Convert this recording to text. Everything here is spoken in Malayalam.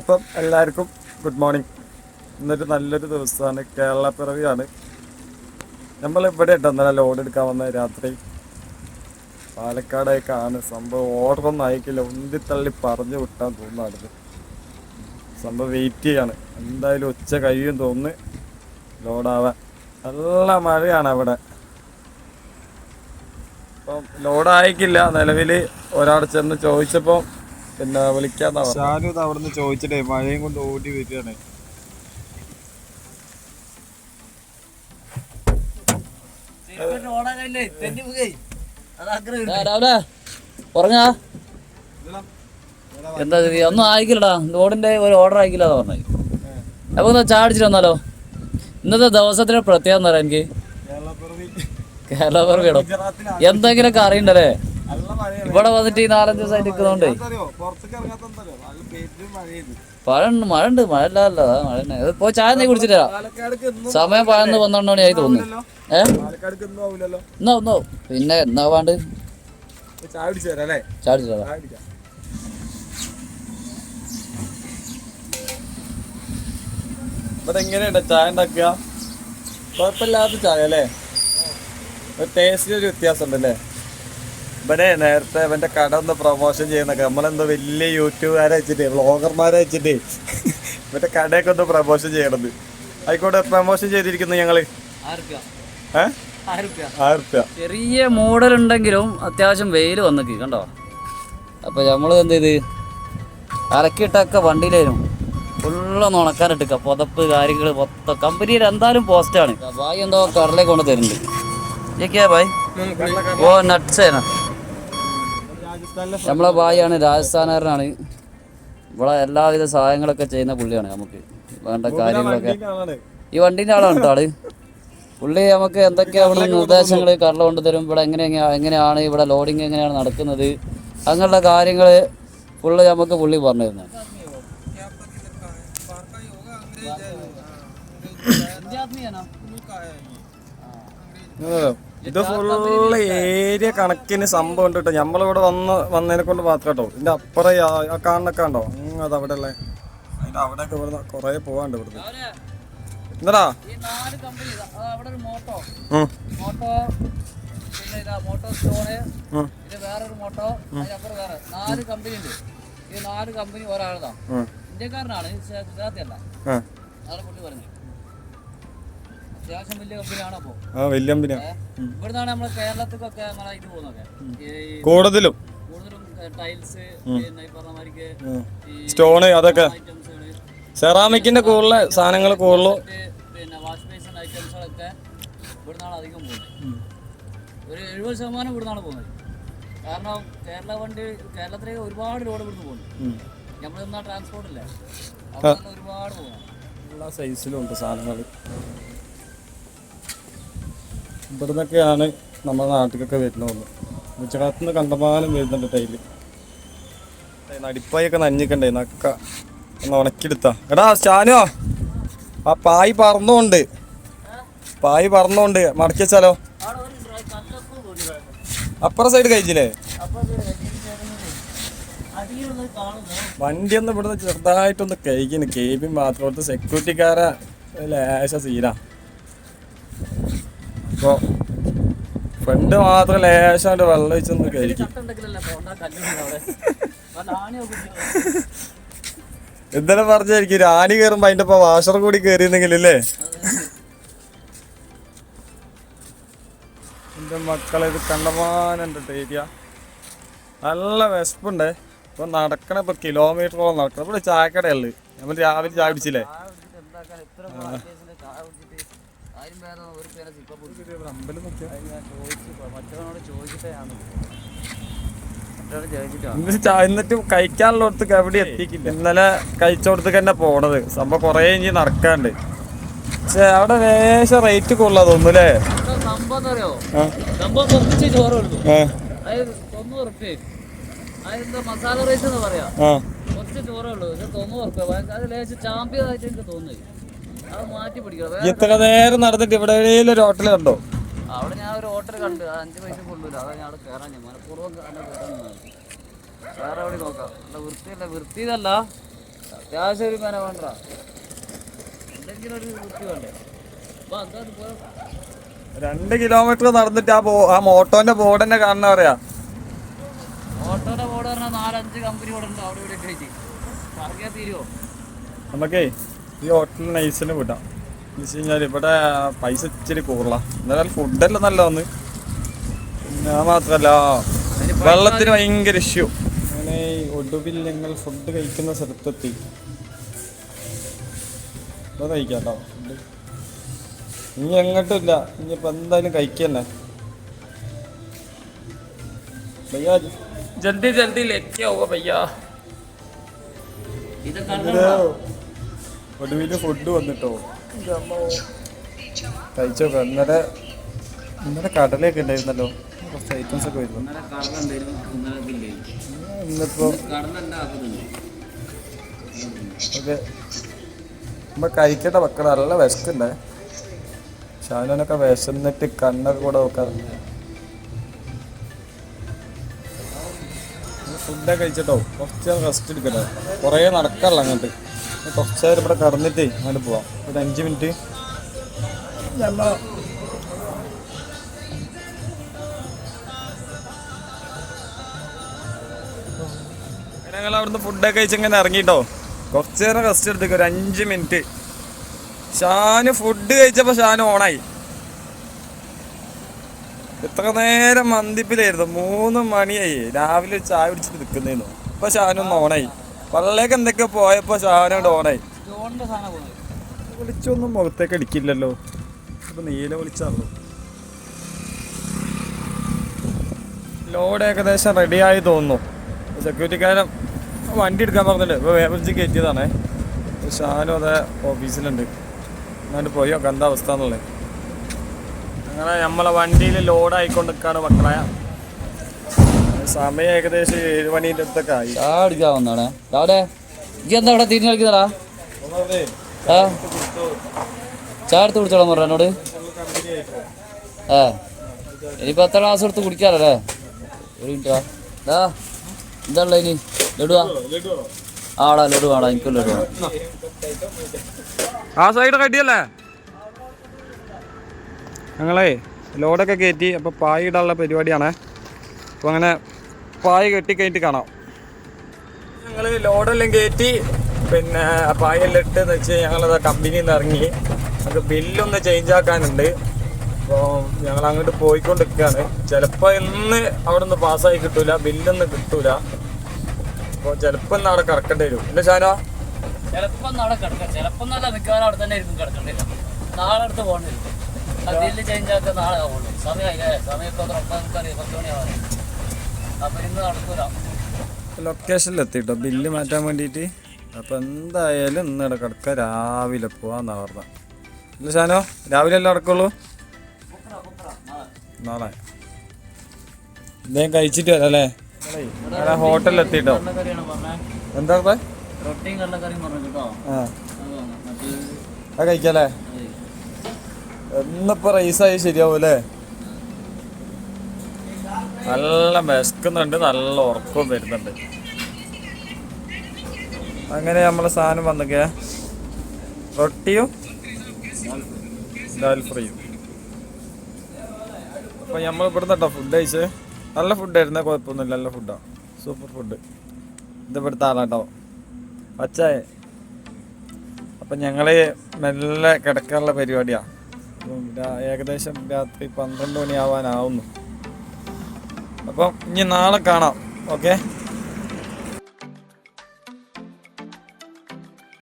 അപ്പം എല്ലാവർക്കും ഗുഡ് മോർണിംഗ് ഇന്നൊരു നല്ലൊരു ദിവസമാണ്. കേരള പിറവിയാണ്. നമ്മൾ ഇവിടെ ഉണ്ട് ഇന്നലെ ലോഡ് എടുക്കാൻ വന്ന രാത്രി പാലക്കാടേക്കാണ് സംഭവം ഓർഡറൊന്നും അയക്കില്ല ഉന്തിത്തള്ളി പറഞ്ഞു വിട്ടാൻ തോന്നുന്നത് സംഭവം വെയിറ്റ് ചെയ്യാണ്. എന്തായാലും ഉച്ച കഴിയും തോന്നുന്നു. ലോഡാവാൻ നല്ല മഴയാണ് അവിടെ. അപ്പം ലോഡ് നിലവിൽ ഒരാൾ ചെന്ന് ചോദിച്ചപ്പോൾ പിന്നെ വിളിക്കാന്നാ ഷാനു ഇത് അവിടുന്ന് ചോദിച്ചിട്ടേ മഴയും കൊണ്ട് ഓടി വരികയാണ്. രാവിലെ പറഞ്ഞാ എന്താ ഇത്? ഒന്നും ആയിക്കില്ലടാ. ലോഡിന്റെ ഒരു ഓർഡർ ആയിക്കില്ല പറഞ്ഞു. അപ്പൊ ഒന്ന് ചാടിച്ചിട്ട് വന്നാലോ? ഇന്നത്തെ ദിവസത്തിന്റെ പ്രത്യേകത എന്താ പറയാ എനിക്ക്? കേരള എന്തെങ്കിലും എന്തെങ്കിലുമൊക്കെ അറിയണ്ടല്ലേ? ഇവിടെ വന്നിട്ട് ഈ നാലഞ്ച് ദിവസം നിൽക്കുന്നോണ്ടേ. മഴയാണ് മഴ ഉണ്ട് മഴ ഇല്ലല്ലോ മഴ തന്നെ. ചായ നീ കുടിച്ചിട്ടാ പാലക്കാടേക്ക് സമയം പഴന്ന് പന്ത്രണ്ട് മണിയായി തോന്നുന്നു. ഏ? പാലക്കാടേക്ക് എന്നും ആവില്ലല്ലോ എന്നാ പിന്നെ എന്നാ വേണ്ട ചായ ഇവിടെ എങ്ങനെയുണ്ട്? ചായ ഉണ്ടാക്കുക? കുഴപ്പമില്ലാത്ത ചായ അല്ലേ? ടേസ്റ്റിൽ ഒരു വ്യത്യാസം ഉണ്ടല്ലേ ഇവിടെ നേരത്തെ ഇവന്റെ കട ഒന്ന് പ്രൊമോഷൻ ചെയ്യുന്നൊക്കെ. നമ്മളെന്തോ വലിയ യൂട്യൂബുകാരെ വെച്ചിട്ട് വ്ളോഗർമാരെ വെച്ചിട്ട് ഇവന്റെ കടയൊക്കെ ഒന്ന് പ്രൊമോഷൻ ചെയ്യണത്. ആയിക്കോട്ടെ പ്രൊമോഷൻ ചെയ്തിരിക്കുന്നു ഞങ്ങൾ. ചെറിയ മോഡൽ ഉണ്ടെങ്കിലും അത്യാവശ്യം വെയിൽ വന്നിക്ക് കണ്ടോ? അപ്പൊ നമ്മൾ എന്ത് ചെയ്ത്? അലക്കിയിട്ടൊക്കെ വണ്ടിയിലായിരുന്നു. ഫുള്ളൊന്ന് ഉണക്കാനിട്ടുക പുതപ്പ് കാര്യങ്ങൾ മൊത്തം. കമ്പനിയിൽ എന്തായാലും പോസ്റ്റാണ് ബായി എന്തോ കടലേക്ക് കൊണ്ട് തരുന്നുണ്ട്. ഇതൊക്കെയാ ബായ്? ഓ നട്ട്സ് ആണ് നമ്മളെ ഭായിയാണ് രാജസ്ഥാനുകാരനാണ് ഇവിടെ എല്ലാവിധ സഹായങ്ങളൊക്കെ ചെയ്യുന്ന പുള്ളിയാണ് നമുക്ക്. വേണ്ട കാര്യങ്ങളൊക്കെ. ഈ വണ്ടീന്റെ ആളാണ് കേട്ടോ ആൾ. പുള്ളി നമുക്ക് എന്തൊക്കെയാ അവിടെ നിർദ്ദേശങ്ങൾ കടല കൊണ്ടുതരും ഇവിടെ എങ്ങനെ എങ്ങനെയാണ്? ഇവിടെ ലോഡിങ് എങ്ങനെയാണ് നടക്കുന്നത്? അങ്ങനെയുള്ള കാര്യങ്ങൾ പുള്ളി നമുക്ക് പുള്ളി പറഞ്ഞു തരുന്നത് ഉം. ഇത് ഫുള്ള് ഏരിയ കണക്കിന് സംഭവം ഉണ്ട് കേട്ടോ. നമ്മളിവിടെ വന്ന് വന്നതിനെ കൊണ്ട് മാത്രം കേട്ടോ. ഇതിന്റെ അപ്പുറം ആ- കാണുന്നൊക്കെ ഉണ്ടോ അത് അവിടെ അല്ലേ അതിന്റെ അവിടെയൊക്കെ ഇവിടുന്ന് കൊറേ പോവാണ്ട് ഇവിടുന്ന്. എന്താടാ ഈ നാല് കമ്പനി അവിടെ ഒരു മോട്ടോ ഇതാ മോട്ടോ സ്റ്റോണ് ഉം, ഇത് വേറൊരു മോട്ടോ അതിനപ്പുറം വേറെ. നാല് കമ്പനി ഉണ്ട്. ഈ നാല് കമ്പനി ഒരാളതാ. ഉം, ഇന്ത്യക്കാരനാണ്. ഗുജറാത്തി അല്ല. അതാണ് പുള്ളി പറഞ്ഞത് അത്യാവശ്യം വലിയ കമ്പനിയാണ് അപ്പോൾ ആ വലിയ കൂടുതലും. സ്റ്റോണ് അതൊക്കെ. സെറാമിക്കിന്റെ കൂടുതൽ സാധനങ്ങൾ കൂടുതലും. ഒരു എഴുപത് ശതമാനം ഇവിടുന്നാണ് പോകുന്നത്. കാരണം കേരള വണ്ടി കേരളത്തിലേക്ക് ഒരുപാട് ലോഡ് ഇവിടുന്ന് പോകുന്നു. നമ്മൾ നിന്നാ ട്രാൻസ്പോർട്ട് ഇല്ലേ? അവിടെ ഒരുപാട് പോകും എല്ലാ സൈസിലും ഉണ്ട് സാധനങ്ങൾ ഇവിടുന്നൊക്കെയാണ് നമ്മുടെ നാട്ടിലൊക്കെ വരുന്നത്. ഗുജറാത്തിൽ നിന്ന് കണ്ടമാനം വരുന്നുണ്ട് ടൈൽ നടിപ്പായൊക്കെ നഞ്ഞിക്കണ്ടേ നക്ക. ഒന്ന് ഉണക്കിയെടുത്താ. എടാ ഷാനോ. ആ പായ് പറന്നോണ്ട്. പായ് പറന്നോണ്ട്. മടക്കി വെച്ചാലോ? അപ്പുറ സൈഡ് കഴിച്ചില്ലേ വണ്ടി ഒന്ന് ഇവിടുന്ന് ചെറുതായിട്ടൊന്ന് കഴിക്കുന്നു കേബിൻ മാത്രം സെക്യൂരിറ്റിക്കാരെ ലേശ സീനാ. അപ്പൊ ഫ്രണ്ട് മാത്രം ലേശാണ്ട് വെള്ളം ഒഴിച്ചൊന്ന് കഴിക്കും. ഇന്നലെ പറഞ്ഞായിരിക്കും രാണി കയറുമ്പോ അതിന്റെ ഒപ്പം വാഷർ കൂടി കയറിയെന്നെങ്കിൽ അല്ലേ എന്റെ മക്കളെ ഇത് കണ്ടമാനുണ്ട് ഏരിയ നല്ല വിശപ്പുണ്ടേ. ഇപ്പൊ നടക്കണ ഇപ്പൊ കിലോമീറ്ററോളം നടക്കണം. ഇവിടെ ചായക്കടയുള്ളു നമ്മൾ രാവിലെ ചായ പിടിച്ചില്ലേ അമ്പലം നോക്കിയാ ഇന്ന് ചാ- എന്നിട്ട് കഴിക്കാനുള്ളടത്ത് എവിടെ എത്തിക്കില്ല ഇന്നലെ കഴിച്ചോടത്തേക്ക് തന്നെ പോണത്. സംഭവം കൊറേ കഴിഞ്ഞ് നടക്കാണ്ട്. പക്ഷെ അവിടെ ലേശം റേറ്റ് കൂടുതലാ തോന്നുന്നു അല്ലേ? സംഭവം അറിയോ ആ, സംഭവം കുറച്ച് ചോറ് കൊടുക്കും ആ, അതായത് തൊണ്ണൂറ് ഉറുപ്പ്യ. അതെന്താ മസാല റൈസ് എന്ന് പറയാ. കുറച്ച് ചോറേ ഉള്ളൂ തൊണ്ണൂറ് ഭയങ്കര- അത് ലേശം ചാമ്പ്യതായിട്ട് എനിക്ക് തോന്നുന്നത് ഇത്ര നേരം നടന്നിട്ട് ഇവിടെ ഒരു ഹോട്ടൽ കണ്ടോ? അവിടെ ഞാൻ ഒരു ഹോട്ടൽ കണ്ടു. അഞ്ച് പൈസ കൊള്ളൂല അതാ ഞാൻ കയറാൻ ഞാൻ മനഃപൂർവം വേറെ എവിടെ നോക്കാം? അല്ല വൃത്തിയല്ല. വൃത്തിയതല്ല. അത്യാവശ്യം ഒരു കന വേണ്ട. എന്തെങ്കിലും ഒരു വൃത്തി വേണ്ടേ? അപ്പൊ അതാ രണ്ട് കിലോമീറ്റർ നടന്നിട്ട് ആ ആ മോട്ടോന്റെ ബോർഡ് തന്നെ കാണുന്ന പറയാ. മോട്ടോന്റെ ബോർഡ് പറഞ്ഞാൽ നാലഞ്ച് കമ്പനി ഇവിടെ ഉണ്ട്. അവിടെ ഇവിടെ പറഞ്ഞാൽ തീരുമോ നമുക്കേ ഈ ഹോട്ടൽ നൈസിന് വിടാം. എന്ന് വെച്ച് കഴിഞ്ഞാൽ ഇവിടെ പൈസ ഇച്ചിരി കൂടുതലാണ് എന്നാലും ഫുഡെല്ലാം നല്ലതാണ്. പിന്നെ അത് മാത്രല്ല വെള്ളത്തിന് ഭയങ്കര ഇഷ്യൂ അങ്ങനെ ഈ ഒടുവിൽ ഞങ്ങൾ ഫുഡ് കഴിക്കുന്ന സ്ഥലത്തെത്തി. ഇപ്പം കഴിക്കാം കേട്ടോ ഫുഡ് ഇനി എങ്ങോട്ടും ഇല്ല ഇനിയിപ്പോൾ എന്തായാലും കഴിക്കന്നെ ജൽദി ജൽദി ആവുക ഭയ്യാ ഇതൊക്കെ ഒടുവിൽ ഫുഡ് വന്നിട്ടോ? കഴിച്ചോ ഇന്നലെ ഇന്നലെ കടലയൊക്കെ ഉണ്ടായിരുന്നല്ലോ. കുറച്ച് ഐറ്റംസ് ഒക്കെ വരുന്നു. ഇന്നിപ്പോ ഓക്കെ. നമ്മൾ കഴിക്കേണ്ട മക്കളെ നല്ല വിശക്കുണ്ടേ. ഷാനൊക്കെ വിശന്നിട്ട് കണ്ണൊക്കെ കൂടെ നോക്കാറുണ്ട്. ഫുഡൊക്കെ കഴിച്ചിട്ടോ? കുറച്ച് റെസ്റ്റ് എടുക്കട്ടെ. കുറേ നടക്കാറില്ല അങ്ങോട്ട്. കുറച്ച് നേരം ഇവിടെ കടന്നിട്ടേ അങ്ങോട്ട് പോവാം. ഒരു അഞ്ച് മിനിറ്റ്. ഞമ്മ ഞങ്ങൾ അവിടുന്ന് ഫുഡൊക്കെ കഴിച്ച് ഇങ്ങനെ ഇറങ്ങിട്ടോ. കുറച്ച് നേരം റെസ്റ്റ് എടുത്തേക്ക് ഒരു അഞ്ച് മിനിറ്റ്. ഷാന് ഫുഡ് കഴിച്ചപ്പോൾ ഷാന് ഓണായി. ഇത്ര നേരം മന്തിപ്പിലായിരുന്നു. മൂന്ന് മണിയായി. രാവിലെ ചായ പിടിച്ചിട്ട് നിൽക്കുന്നേന്നു. ഇപ്പൊ ഷാനൊന്ന് ഓണായി. പള്ളിലേക്ക് എന്തൊക്കെ പോയപ്പോ സാധനം ഡോണായി വിളിച്ചൊന്നും മുഖത്തേക്ക് അടിക്കില്ലല്ലോ. അപ്പൊ നീല വിളിച്ചാണല്ലോ. ലോഡ് ഏകദേശം റെഡിയായി തോന്നുന്നു. സെക്യൂരിറ്റിക്കാരൻ വണ്ടി എടുക്കാൻ പറഞ്ഞില്ലേ? ഇപ്പോൾ വേവറിച്ച് കയറ്റിയതാണേ ഷാനും അതെ ഓഫീസിലുണ്ട് അങ്ങോട്ട് പോയോ എന്താ അവസ്ഥ എന്നുള്ളത്. അങ്ങനെ നമ്മളെ വണ്ടിയിൽ ലോഡ് ആയിക്കൊണ്ട് നിൽക്കാണ് മക്കളെ. സമയം ഏകദേശം ഏഴ് മണീന്റെ അടുത്തൊക്കെ ആയി. വന്നാണേ. രാവിലെ ഇജ്ജ് എന്താ ഇവിടെ തിരിഞ്ഞു കളിക്കുന്നടാ? ആ? ചായ എടുത്ത് കുടിച്ചോളാൻ പറഞ്ഞ എന്നോട്? ഏ ഇനിയിപ്പോ എത്ര ഗ്ലാസ് എടുത്ത് കുടിക്കാറല്ലേ ഒരു മിനിറ്റ് ആ എന്താ ഇനി? ലഡുവാ? ആടാ ലഡു ആടാ എനിക്കും ലഡു. ആ സൈഡ് റെഡിയല്ലേ ഞങ്ങളേ ലോഡൊക്കെ കയറ്റി അപ്പോൾ പായ ഇടാനുള്ള പരിപാടിയാണേ. അപ്പോൾ അങ്ങനെ പായ കെട്ടി കഴിഞ്ഞിട്ട് കാണാം. ഞങ്ങൾ ലോഡെല്ലാം കയറ്റി പിന്നെ പായെല്ലാം ഇട്ടെന്ന് വെച്ച് ഞങ്ങളത് കമ്പനിയിൽ നിന്ന് ഇറങ്ങി. നമുക്ക് ബില്ലൊന്ന് ചേഞ്ച് ആക്കാനുണ്ട്. അപ്പോൾ ഞങ്ങൾ അങ്ങോട്ട് പോയിക്കൊണ്ടിരിക്കുകയാണ്. ചിലപ്പോൾ ഇന്ന് അവിടെ നിന്ന് പാസ്സായി കിട്ടൂല ബില്ലൊന്നും കിട്ടൂല. അപ്പോൾ ചിലപ്പോൾ ഇന്ന് അവിടെ കിടക്കേണ്ടി വരും. ഇല്ല ഷാനോ? ചിലപ്പോ നാളെ കിടക്കാം. ചിലപ്പോൾ നല്ല മിക്കവാറും അവിടെ തന്നെ ആയിരിക്കും കിടക്കണ്ടില്ല നാളെ അടുത്ത് പോകേണ്ടി വരും. ബില്ല് ചേഞ്ച് ആക്കാൻ നാളെ ആവുള്ളൂ. സമയമായില്ലേ? ഒന്ന് ഉറപ്പാൻ നമുക്കറിയാം പത്ത് മണിയാവാൻ എത്തിട്ടോ ബില്ല് മാറ്റാൻ വേണ്ടിയിട്ട്. അപ്പം എന്തായാലും ഇന്ന് ഇവിടെ കിടക്ക രാവിലെ പോവാന്നാ പറഞ്ഞ. ഇല്ല ഷാനോ രാവിലെ അല്ലേ അടക്കുള്ളൂ നാളെ. ഇദ്ദേഹം കഴിച്ചിട്ട് വരാം അല്ലേ ഹോട്ടലിൽ എത്തിട്ടോ എന്താ ആ. കഴിക്കല്ലേ? എന്നിപ്പോ റൈസായി ശരിയാവൂലേ നല്ല വിശക്കുന്നുണ്ട് നല്ല ഉറക്കവും വരുന്നുണ്ട്. അങ്ങനെ നമ്മളെ സാധനം വന്നൊക്കെ റൊട്ടിയും ദാൽ ഫ്രൈയും. അപ്പൊ നമ്മൾ ഇവിടുന്ന് കേട്ടോ ഫുഡ് കഴിച്ച് നല്ല ഫുഡായിരുന്നു കുഴപ്പമൊന്നുമില്ല നല്ല ഫുഡാണ് സൂപ്പർ ഫുഡ് ഇത് ഇവിടുത്തെ ആളാട്ടോ പച്ചായ. അപ്പം ഞങ്ങൾ മെല്ലെ കിടക്കാനുള്ള രാ- ഏകദേശം രാത്രി പന്ത്രണ്ട് മണിയാവാനാവുന്നു. അപ്പം ഇനി നാളെ കാണാം. ഓക്കെ?